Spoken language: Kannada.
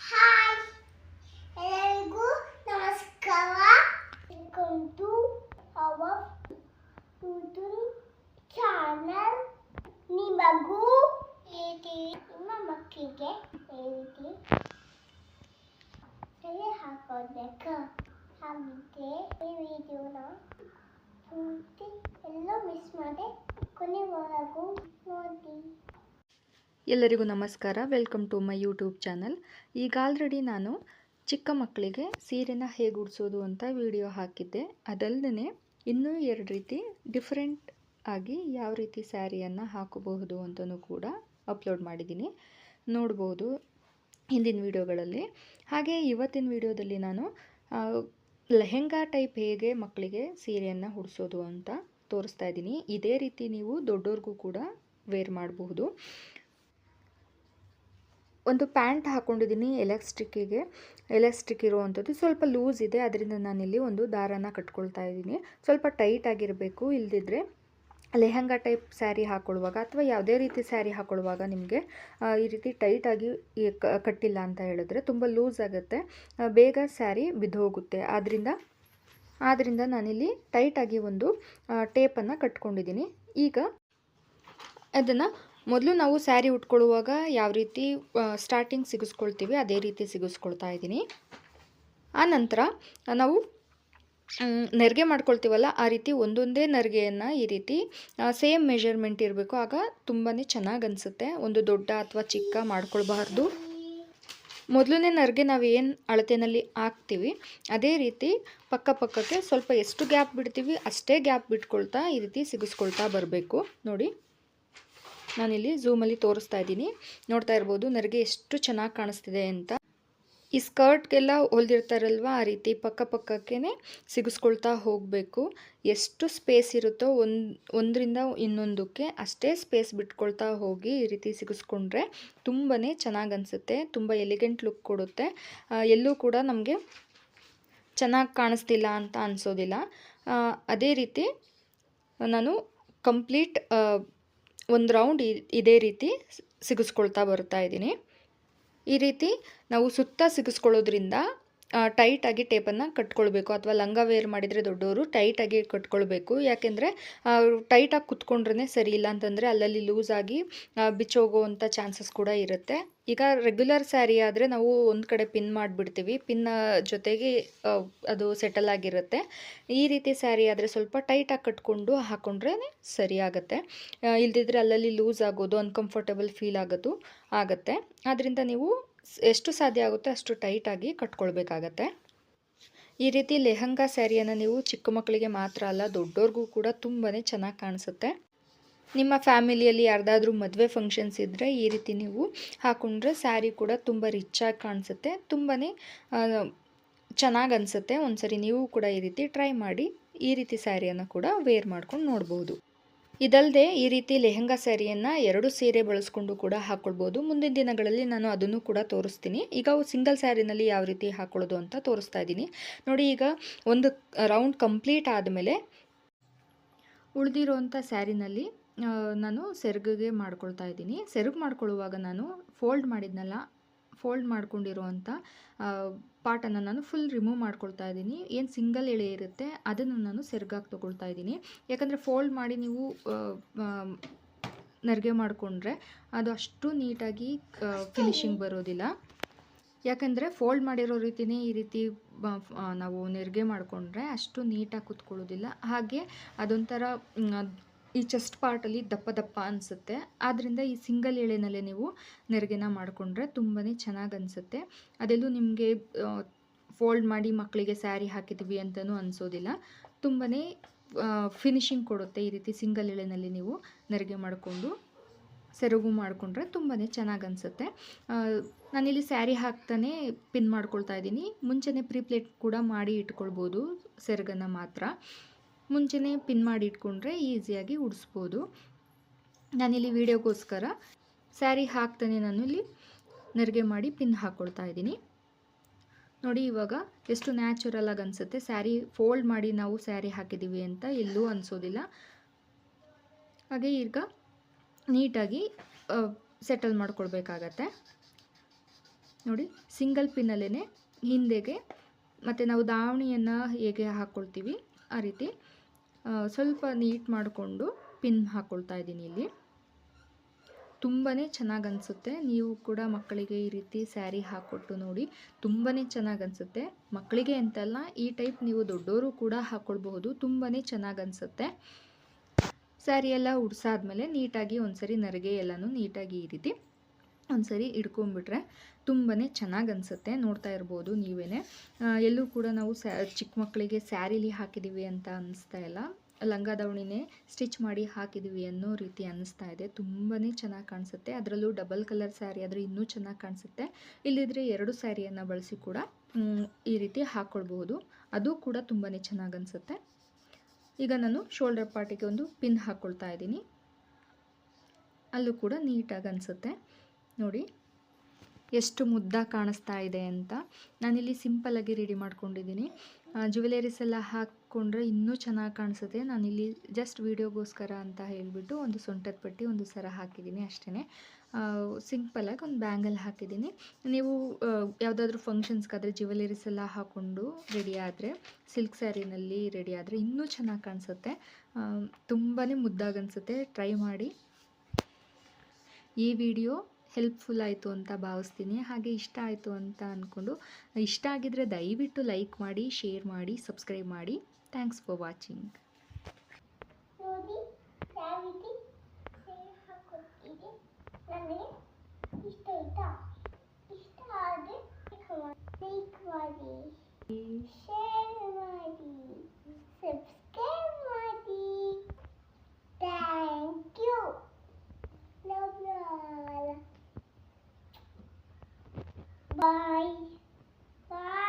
ಹಾಯ್ ಎಲ್ಲರಿಗೂ ನಮಸ್ಕಾರ. Welcome to our YouTube channel ನಿಮಗೂ ಹೇಳಿ ನಿಮ್ಮ ಮಕ್ಕಳಿಗೆ ಹೇಳಿ ತಲೆ ಹಾಕೋಬೇಕು ಹಾಗೆ ಈ ವಿಡಿಯೋನ ಪೂರ್ತಿ ಎಲ್ಲ ಮಿಸ್ ಮಾಡಿ ಕೊನೆವರೆಗೂ ಎಲ್ಲರಿಗೂ ನಮಸ್ಕಾರ. Welcome to my YouTube channel ಈಗ ಆಲ್ರೆಡಿ ನಾನು ಚಿಕ್ಕ ಮಕ್ಕಳಿಗೆ ಸೀರೆನ ಹೇಗೆ ಉಡಿಸೋದು ಅಂತ ವಿಡಿಯೋ ಹಾಕಿದ್ದೆ. ಅದಲ್ಲದೆ ಇನ್ನೂ ಎರಡು ರೀತಿ ಡಿಫ್ರೆಂಟ್ ಆಗಿ ಯಾವ ರೀತಿ ಸ್ಯಾರಿಯನ್ನು ಹಾಕಬಹುದು ಅಂತಲೂ ಕೂಡ ಅಪ್ಲೋಡ್ ಮಾಡಿದ್ದೀನಿ. ನೋಡ್ಬೋದು ಹಿಂದಿನ ವಿಡಿಯೋಗಳಲ್ಲಿ ಹಾಗೆ ಇವತ್ತಿನ ವಿಡಿಯೋದಲ್ಲಿ ನಾನು ಲೆಹೆಂಗಾ ಟೈಪ್ ಹೇಗೆ ಮಕ್ಕಳಿಗೆ ಸೀರೆಯನ್ನು ಉಡಿಸೋದು ಅಂತ ತೋರಿಸ್ತಾ ಇದ್ದೀನಿ. ಇದೇ ರೀತಿ ನೀವು ದೊಡ್ಡವ್ರಿಗೂ ಕೂಡ ವೇರ್ ಮಾಡಬಹುದು. ಒಂದು ಪ್ಯಾಂಟ್ ಹಾಕ್ಕೊಂಡಿದ್ದೀನಿ ಎಲೆಕ್ಸ್ಟ್ರಿಕ್ಕಿಗೆ ಎಲಾಸ್ಟಿಕ್ ಇರುವಂಥದ್ದು ಸ್ವಲ್ಪ ಲೂಸ್ ಇದೆ ಅದರಿಂದ ನಾನಿಲ್ಲಿ ಒಂದು ದಾರನ ಕಟ್ಕೊಳ್ತಾ ಇದ್ದೀನಿ. ಸ್ವಲ್ಪ ಟೈಟ್ ಆಗಿರಬೇಕು, ಇಲ್ದಿದ್ರೆ ಲೆಹಂಗಾ ಟೈಪ್ ಸ್ಯಾರಿ ಹಾಕ್ಕೊಳ್ಳುವಾಗ ಅಥವಾ ಯಾವುದೇ ರೀತಿ ಸ್ಯಾರಿ ಹಾಕ್ಕೊಳ್ಳುವಾಗ ನಿಮಗೆ ಈ ರೀತಿ ಟೈಟಾಗಿ ಕಟ್ಟಿಲ್ಲ ಅಂತ ಹೇಳಿದ್ರೆ ತುಂಬ ಲೂಸ್ ಆಗುತ್ತೆ. ಬೇಗ ಸ್ಯಾರಿ ಬಿದ್ದೋಗುತ್ತೆ ಆದ್ದರಿಂದ ಆದ್ದರಿಂದ ನಾನಿಲ್ಲಿ ಟೈಟಾಗಿ ಒಂದು ಟೇಪನ್ನು ಕಟ್ಕೊಂಡಿದ್ದೀನಿ. ಈಗ ಅದನ್ನು ಮೊದಲು ನಾವು ಸ್ಯಾರಿ ಉಟ್ಕೊಳ್ಳುವಾಗ ಯಾವ ರೀತಿ ಸ್ಟಾರ್ಟಿಂಗ್ ಸಿಗಿಸ್ಕೊಳ್ತೀವಿ, ಅದೇ ರೀತಿ ಸಿಗಿಸ್ಕೊಳ್ತಾ ಇದ್ದೀನಿ. ಆ ನಂತರ ನಾವು ನೆರಿಗೆ ಮಾಡ್ಕೊಳ್ತೀವಲ್ಲ, ಆ ರೀತಿ ಒಂದೊಂದೇ ನೆರಿಗೆಯನ್ನು ಈ ರೀತಿ ಸೇಮ್ ಮೆಜರ್ಮೆಂಟ್ ಇರಬೇಕು. ಆಗ ತುಂಬಾ ಚೆನ್ನಾಗಿ ಅನಿಸುತ್ತೆ. ಒಂದು ದೊಡ್ಡ ಅಥವಾ ಚಿಕ್ಕ ಮಾಡ್ಕೊಳ್ಬಾರ್ದು. ಮೊದಲನೇ ನರ್ಗೆ ನಾವು ಏನು ಅಳತೆಯಲ್ಲಿ ಹಾಕ್ತೀವಿ, ಅದೇ ರೀತಿ ಪಕ್ಕ ಪಕ್ಕಕ್ಕೆ ಸ್ವಲ್ಪ ಎಷ್ಟು ಗ್ಯಾಪ್ ಬಿಡ್ತೀವಿ ಅಷ್ಟೇ ಗ್ಯಾಪ್ ಬಿಟ್ಕೊಳ್ತಾ ಈ ರೀತಿ ಸಿಗಿಸ್ಕೊಳ್ತಾ ಬರಬೇಕು. ನೋಡಿ. ನಾನಿಲ್ಲಿ ಝೂಮಲ್ಲಿ ತೋರಿಸ್ತಾ ಇದ್ದೀನಿ. ನೋಡ್ತಾ ಇರ್ಬೋದು ನನಗೆ ಎಷ್ಟು ಚೆನ್ನಾಗಿ ಕಾಣಿಸ್ತಿದೆ ಅಂತ. ಈ ಸ್ಕರ್ಟ್ಗೆಲ್ಲ ಹೊಲ್ದಿರ್ತಾರಲ್ವ ಆ ರೀತಿ ಪಕ್ಕ ಪಕ್ಕಕ್ಕೆ ಸಿಗಿಸ್ಕೊಳ್ತಾ ಹೋಗಬೇಕು. ಎಷ್ಟು ಸ್ಪೇಸ್ ಇರುತ್ತೋ ಒಂದು, ಒಂದರಿಂದ ಇನ್ನೊಂದಕ್ಕೆ ಅಷ್ಟೇ ಸ್ಪೇಸ್ ಬಿಟ್ಕೊಳ್ತಾ ಹೋಗಿ ಈ ರೀತಿ ಸಿಗಿಸ್ಕೊಂಡ್ರೆ ತುಂಬಾ ಚೆನ್ನಾಗಿ ಅನಿಸುತ್ತೆ, ತುಂಬ ಎಲಿಗೆಂಟ್ ಲುಕ್ ಕೊಡುತ್ತೆ. ಎಲ್ಲೂ ಕೂಡ ನಮಗೆ ಚೆನ್ನಾಗಿ ಕಾಣಿಸ್ತಿಲ್ಲ ಅಂತ ಅನಿಸೋದಿಲ್ಲ. ಅದೇ ರೀತಿ ನಾನು ಕಂಪ್ಲೀಟ್ ಒಂದು ರೌಂಡ್ ಇದೇ ರೀತಿ ಸಿಗಿಸ್ಕೊಳ್ತಾ ಬರ್ತಾ ಇದ್ದೀನಿ. ಈ ರೀತಿ ನಾವು ಸುತ್ತ ಸಿಗಿಸ್ಕೊಳ್ಳೋದ್ರಿಂದ ಟೈಟಾಗಿ ಟೇಪನ್ನು ಕಟ್ಕೊಳ್ಬೇಕು ಅಥವಾ ಲಂಗ ವೇರ್ ಮಾಡಿದರೆ ದೊಡ್ಡವರು ಟೈಟಾಗಿ ಕಟ್ಕೊಳ್ಬೇಕು. ಯಾಕೆಂದರೆ ಟೈಟಾಗಿ ಕುತ್ಕೊಂಡ್ರೇ ಸರಿ ಇಲ್ಲ ಅಂತಂದರೆ ಅಲ್ಲಲ್ಲಿ ಲೂಸ್ ಆಗಿ ಆ, ಬಿಚ್ಚೋಗುವಂಥ ಚಾನ್ಸಸ್ ಕೂಡ ಇರುತ್ತೆ. ಈಗ ರೆಗ್ಯುಲರ್ ಸ್ಯಾರಿ ಆದರೆ ನಾವು ಒಂದು ಕಡೆ ಪಿನ್ ಮಾಡಿಬಿಡ್ತೀವಿ. ಪಿನ್ ಜೊತೆಗೆ ಅದು ಸೆಟಲ್ ಆಗಿರುತ್ತೆ. ಈ ರೀತಿ ಸ್ಯಾರಿ ಆದರೆ ಸ್ವಲ್ಪ ಟೈಟಾಗಿ ಕಟ್ಕೊಂಡು ಹಾಕ್ಕೊಂಡ್ರೆ ಸರಿ ಆಗುತ್ತೆ. ಇಲ್ದಿದ್ರೆ ಅಲ್ಲಲ್ಲಿ ಲೂಸ್ ಆಗೋದು ಅನ್ಕಂಫರ್ಟೇಬಲ್ ಫೀಲ್ ಆಗೋದು ಆಗುತ್ತೆ. ಆದ್ದರಿಂದ ನೀವು ಎಷ್ಟು ಸಾಧ್ಯ ಆಗುತ್ತೆ ಅಷ್ಟು ಟೈಟಾಗಿ ಕಟ್ಕೊಳ್ಬೇಕಾಗತ್ತೆ. ಈ ರೀತಿ ಲೆಹಂಗಾ ಸ್ಯಾರಿಯನ್ನು ನೀವು ಚಿಕ್ಕ ಮಕ್ಕಳಿಗೆ ಮಾತ್ರ ಅಲ್ಲ ದೊಡ್ಡವ್ರಿಗೂ ಕೂಡ ತುಂಬಾ ಚೆನ್ನಾಗಿ ಕಾಣಿಸುತ್ತೆ. ನಿಮ್ಮ ಫ್ಯಾಮಿಲಿಯಲ್ಲಿ ಯಾರ್ದಾದ್ರೂ ಮದುವೆ ಫಂಕ್ಷನ್ಸ್ ಇದ್ದರೆ ಈ ರೀತಿ ನೀವು ಹಾಕೊಂಡ್ರೆ ಸ್ಯಾರಿ ಕೂಡ ತುಂಬ ರಿಚ್ಚಾಗಿ ಕಾಣಿಸುತ್ತೆ. ತುಂಬಾ ಚೆನ್ನಾಗಿ ಅನಿಸುತ್ತೆ. ಒಂದ್ಸರಿ ನೀವು ಕೂಡ ಈ ರೀತಿ ಟ್ರೈ ಮಾಡಿ ಈ ರೀತಿ ಸ್ಯಾರಿಯನ್ನು ಕೂಡ ವೇರ್ ಮಾಡ್ಕೊಂಡು ನೋಡ್ಬೋದು. ಇದಲ್ಲದೆ ಈ ರೀತಿ ಲೆಹಂಗಾ ಸ್ಯಾರಿಯನ್ನು ಎರಡು ಸೀರೆ ಬಳಸ್ಕೊಂಡು ಕೂಡ ಹಾಕ್ಕೊಳ್ಬೋದು ಮುಂದಿನ ದಿನಗಳಲ್ಲಿ ನಾನು ಅದನ್ನು ಕೂಡ ತೋರಿಸ್ತೀನಿ. ಈಗ ಸಿಂಗಲ್ ಸ್ಯಾರಿನಲ್ಲಿ ಯಾವ ರೀತಿ ಹಾಕ್ಕೊಳ್ಳೋದು ಅಂತ ತೋರಿಸ್ತಾ ಇದ್ದೀನಿ. ನೋಡಿ, ಈಗ ಒಂದು ರೌಂಡ್ ಕಂಪ್ಲೀಟ್ ಆದಮೇಲೆ ಉಳಿದಿರುವಂಥ ಸ್ಯಾರಿನಲ್ಲಿ ನಾನು ಸೆರಗಿಗೆ ಮಾಡ್ಕೊಳ್ತಾ ಇದ್ದೀನಿ. ಸೆರಗು ಮಾಡ್ಕೊಳ್ಳುವಾಗ ನಾನು ಫೋಲ್ಡ್ ಮಾಡಿದ್ನಲ್ಲ, ಫೋಲ್ಡ್ ಮಾಡ್ಕೊಂಡಿರುವಂಥ ಪಾರ್ಟನ್ನು ನಾನು ಫುಲ್ ರಿಮೂವ್ ಮಾಡ್ಕೊಳ್ತಾ ಇದ್ದೀನಿ. ಏನು ಸಿಂಗಲ್ ಎಳೆ ಇರುತ್ತೆ, ಅದನ್ನು ನಾನು ಸೆರಗಾಗಿ ತೊಗೊಳ್ತಾ ಇದ್ದೀನಿ. ಯಾಕಂದರೆ ಫೋಲ್ಡ್ ಮಾಡಿ ನೀವು ನರಿಗೆ ಮಾಡಿಕೊಂಡ್ರೆ ಅದು ಅಷ್ಟು ನೀಟಾಗಿ ಫಿನಿಶಿಂಗ್ ಬರೋದಿಲ್ಲ. ಯಾಕಂದರೆ ಫೋಲ್ಡ್ ಮಾಡಿರೋ ರೀತಿಯೇ ಈ ರೀತಿ ನಾವು ನೆರಿಗೆ ಮಾಡಿಕೊಂಡ್ರೆ ಅಷ್ಟು ನೀಟಾಗಿ ಕುತ್ಕೊಳ್ಳೋದಿಲ್ಲ. ಹಾಗೆ ಅದೊಂಥರ ಈ ಚೆಸ್ಟ್ ಪಾರ್ಟಲ್ಲಿ ದಪ್ಪ ದಪ್ಪ ಅನಿಸುತ್ತೆ. ಆದ್ದರಿಂದ ಈ ಸಿಂಗಲ್ ಎಳೆನಲ್ಲೇ ನೀವು ನೆರಿಗೆನ ಮಾಡಿಕೊಂಡ್ರೆ ತುಂಬಾ ಚೆನ್ನಾಗಿ ಅನಿಸುತ್ತೆ. ಅದೆಲ್ಲೂ ನಿಮಗೆ ಫೋಲ್ಡ್ ಮಾಡಿ ಮಕ್ಕಳಿಗೆ ಸ್ಯಾರಿ ಹಾಕಿದ್ವಿ ಅಂತಲೂ ಅನಿಸೋದಿಲ್ಲ. ತುಂಬಾ ಫಿನಿಶಿಂಗ್ ಕೊಡುತ್ತೆ ಈ ರೀತಿ ಸಿಂಗಲ್ ಎಳೆನಲ್ಲಿ ನೀವು ನೆರಿಗೆ ಮಾಡಿಕೊಂಡು. ಸೆರಗು ಮಾಡಿಕೊಂಡ್ರೆ ತುಂಬಾ ಚೆನ್ನಾಗಿ ಅನಿಸುತ್ತೆ. ನಾನಿಲ್ಲಿ ಸ್ಯಾರಿ ಹಾಕ್ತಾನೆ ಪಿನ್ ಮಾಡ್ಕೊಳ್ತಾ ಇದ್ದೀನಿ. ಮುಂಚೆನೇ ಪ್ರೀಪ್ಲೇಟ್ ಕೂಡ ಮಾಡಿ ಇಟ್ಕೊಳ್ಬೋದು ಸೆರಗನ್ನು ಮಾತ್ರ. ಮುಂಚೆನೇ ಪಿನ್ ಮಾಡಿ ಇಟ್ಕೊಂಡ್ರೆ ಈಸಿಯಾಗಿ ಉಡಿಸ್ಬೋದು. ನಾನಿಲ್ಲಿ ವೀಡಿಯೋಗೋಸ್ಕರ ಸ್ಯಾರಿ ಹಾಕ್ತಾನೆ ನಾನು ಇಲ್ಲಿ ನೆರಿಗೆ ಮಾಡಿ ಪಿನ್ ಹಾಕ್ಕೊಳ್ತಾ ಇದ್ದೀನಿ. ನೋಡಿ ಇವಾಗ ಎಷ್ಟು ನ್ಯಾಚುರಲ್ ಆಗಿ ಅನಿಸುತ್ತೆ. ಸ್ಯಾರಿ ಫೋಲ್ಡ್ ಮಾಡಿ ನಾವು ಸ್ಯಾರಿ ಹಾಕಿದ್ದೀವಿ ಅಂತ ಎಲ್ಲೂ ಅನಿಸೋದಿಲ್ಲ. ಹಾಗೆ ಈಗ ನೀಟಾಗಿ ಸೆಟಲ್ ಮಾಡ್ಕೊಳ್ಬೇಕಾಗತ್ತೆ. ನೋಡಿ ಸಿಂಗಲ್ ಪಿನ್ನಲ್ಲೇ ಹಿಂದೆಗೆ ಮತ್ತು ನಾವು ದಾವಣಿಯನ್ನು ಹೇಗೆ ಹಾಕ್ಕೊಳ್ತೀವಿ ಆ ರೀತಿ. ಸ್ವಲ್ಪ ನೀಟ್ ಮಾಡಿಕೊಂಡು ಪಿನ್ ಹಾಕ್ಕೊಳ್ತಾ ಇದ್ದೀನಿ ಇಲ್ಲಿ. ತುಂಬಾ ಚೆನ್ನಾಗಿ ಅನಿಸುತ್ತೆ. ನೀವು ಕೂಡ ಮಕ್ಕಳಿಗೆ ಈ ರೀತಿ ಸ್ಯಾರಿ ಹಾಕ್ಕೊಟ್ಟು ನೋಡಿ ತುಂಬಾ ಚೆನ್ನಾಗಿ ಅನಿಸುತ್ತೆ. ಮಕ್ಕಳಿಗೆ ಅಂತಲ್ಲ, ಈ ಟೈಪ್ ನೀವು ದೊಡ್ಡವರು ಕೂಡ ಹಾಕ್ಕೊಳ್ಬಹುದು ತುಂಬಾ ಚೆನ್ನಾಗಿ ಅನಿಸುತ್ತೆ. ಸ್ಯಾರಿ ಎಲ್ಲ ಉಡ್ಸಾದ್ಮೇಲೆ ನೀಟಾಗಿ ಒಂದ್ಸರಿ ನರಿಗೆ ಎಲ್ಲನೂ ನೀಟಾಗಿ ಈ ರೀತಿ ಒಂದ್ಸರಿ ಇಟ್ಕೊಂಬಿಟ್ರೆ ತುಂಬಾ ಚೆನ್ನಾಗಿ ಅನಿಸುತ್ತೆ, ನೋಡ್ತಾ ಇರ್ಬೋದು ನೀವೇ ಎಲ್ಲೂ ಕೂಡ ನಾವು ಸ್ಯಾ ಚಿಕ್ಕ ಮಕ್ಕಳಿಗೆ ಸ್ಯಾರಿಲಿ ಹಾಕಿದ್ದೀವಿ ಅಂತ ಅನ್ನಿಸ್ತಾ ಇಲ್ಲ. ಲಂಗ ದಾವಣಿನೇ ಸ್ಟಿಚ್ ಮಾಡಿ ಹಾಕಿದ್ದೀವಿ ಅನ್ನೋ ರೀತಿ ಅನ್ನಿಸ್ತಾ ಇದೆ. ತುಂಬಾ ಚೆನ್ನಾಗಿ ಕಾಣಿಸುತ್ತೆ. ಅದರಲ್ಲೂ ಡಬಲ್ ಕಲರ್ ಸ್ಯಾರಿ ಆದರೆ ಇನ್ನೂ ಚೆನ್ನಾಗಿ ಕಾಣಿಸುತ್ತೆ. ಇಲ್ಲಿದ್ರೆ ಎರಡು ಸ್ಯಾರಿಯನ್ನು ಬಳಸಿ ಕೂಡ ಈ ರೀತಿ ಹಾಕ್ಕೊಳ್ಬಹುದು ಅದು ಕೂಡ ತುಂಬಾ ಚೆನ್ನಾಗಿ ಅನಿಸುತ್ತೆ. ಈಗ ನಾನು ಶೋಲ್ಡರ್ ಪಾರ್ಟಿಗೆ ಒಂದು ಪಿನ್ ಹಾಕ್ಕೊಳ್ತಾ ಇದ್ದೀನಿ. ಅಲ್ಲೂ ಕೂಡ ನೀಟಾಗಿ ಅನಿಸುತ್ತೆ. ನೋಡಿ. ಎಷ್ಟು ಮುದ್ದ ಕಾಣಿಸ್ತಾ ಇದೆ ಅಂತ. ನಾನಿಲ್ಲಿ ಸಿಂಪಲಾಗಿ ರೆಡಿ ಮಾಡ್ಕೊಂಡಿದ್ದೀನಿ. ಜ್ಯುವೆಲರೀಸ್ ಎಲ್ಲ ಹಾಕ್ಕೊಂಡ್ರೆ ಇನ್ನೂ ಚೆನ್ನಾಗಿ ಕಾಣಿಸುತ್ತೆ. ನಾನಿಲ್ಲಿ ಜಸ್ಟ್ ವೀಡಿಯೋಗೋಸ್ಕರ ಅಂತ ಹೇಳಿಬಿಟ್ಟು ಒಂದು ಸೊಂಟದ ಪಟ್ಟಿ ಒಂದು ಸರ ಹಾಕಿದ್ದೀನಿ ಅಷ್ಟೇ ಸಿಂಪಲಾಗಿ ಒಂದು ಬ್ಯಾಂಗಲ್ ಹಾಕಿದ್ದೀನಿ. ನೀವು ಯಾವುದಾದ್ರೂ ಫಂಕ್ಷನ್ಸ್ಗಾದರೆ ಜ್ಯುವೆಲರೀಸ್ ಎಲ್ಲ ಹಾಕ್ಕೊಂಡು ರೆಡಿ ಆದರೆ ಸಿಲ್ಕ್ ಸ್ಯಾರಿನಲ್ಲಿ ರೆಡಿ ಆದರೆ ಇನ್ನೂ ಚೆನ್ನಾಗಿ ಕಾಣಿಸುತ್ತೆ. ತುಂಬಾ ಮುದ್ದಾಗನ್ಸುತ್ತೆ ಟ್ರೈ ಮಾಡಿ. ಈ ವಿಡಿಯೋ ಹೆಲ್ಪ್ಫುಲ್ ಆಯಿತು ಅಂತ ಭಾವಿಸ್ತೀನಿ. ಹಾಗೆ ಇಷ್ಟ ಆಯಿತು ಅಂತ ಅಂದ್ಕೊಂಡು ಇಷ್ಟ ಆಗಿದ್ರೆ ದಯವಿಟ್ಟು ಲೈಕ್ ಮಾಡಿ ಶೇರ್ ಮಾಡಿ ಸಬ್ಸ್ಕ್ರೈಬ್ ಮಾಡಿ. ಥ್ಯಾಂಕ್ಸ್ ಫಾರ್ ವಾಚಿಂಗ್ ಇಷ್ಟ ಇಷ್ಟ ಲೈಕ್ ಮಾಡಿ ಶೇರ್ Bye. Bye.